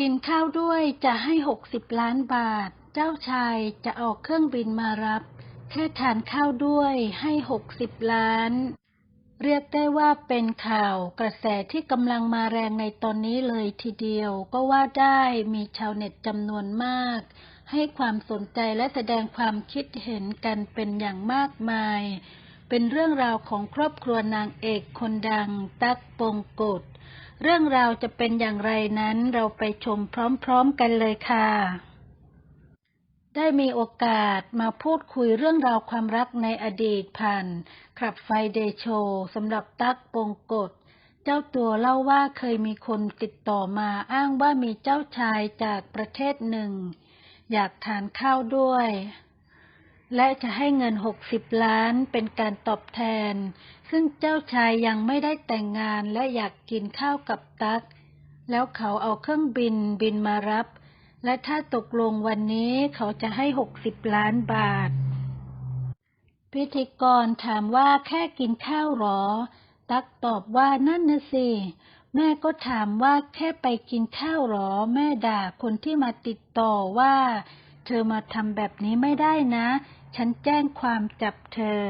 กินข้าวด้วยจะให้หกสิบล้านบาท เจ้าชายจะออกเครื่องบินมารับ แค่ทานข้าวด้วยให้หกสิบล้าน เรียกได้ว่าเป็นข่าวกระแสที่กำลังมาแรงในตอนนี้เลยทีเดียว ก็ว่าได้มีชาวเน็ตจำนวนมาก ให้ความสนใจและแสดงความคิดเห็นกันเป็นอย่างมากมาย เป็นเรื่องราวของครอบครัวนางเอกคนดัง ตั๊กปงกฎ เรื่องราวจะเป็นอย่างไรนั้นเราไปชมพร้อมๆกันเลยค่ะ ได้มีโอกาสมาพูดคุยเรื่องราวความรักในอดีตผ่านคลับไฟเดโชสำหรับตั๊กปงกฎเจ้าตัวเล่าว่าเคยมีคนติดต่อมาอ้างว่ามีเจ้าชายจากประเทศหนึ่ง อยากทานข้าวด้วย และจะให้เงินหกสิบล้านเป็นการตอบแทน ซึ่งเจ้าชายยังไม่ได้แต่งงานและอยากกินข้าวกับตั๊ก แล้วเขาเอาเครื่องบินบินมารับ และถ้าตกลงวันนี้เขาจะให้หกสิบล้านบาท พิธีกรถามว่าแค่กินข้าวหรอ ตั๊กตอบว่านั่นนะสิ แม่ก็ถามว่าแค่ไปกินข้าวหรอ แม่ด่าคนที่มาติดต่อว่า เธอมาทำแบบนี้ไม่ได้นะ ฉันแจ้งความจับเธอ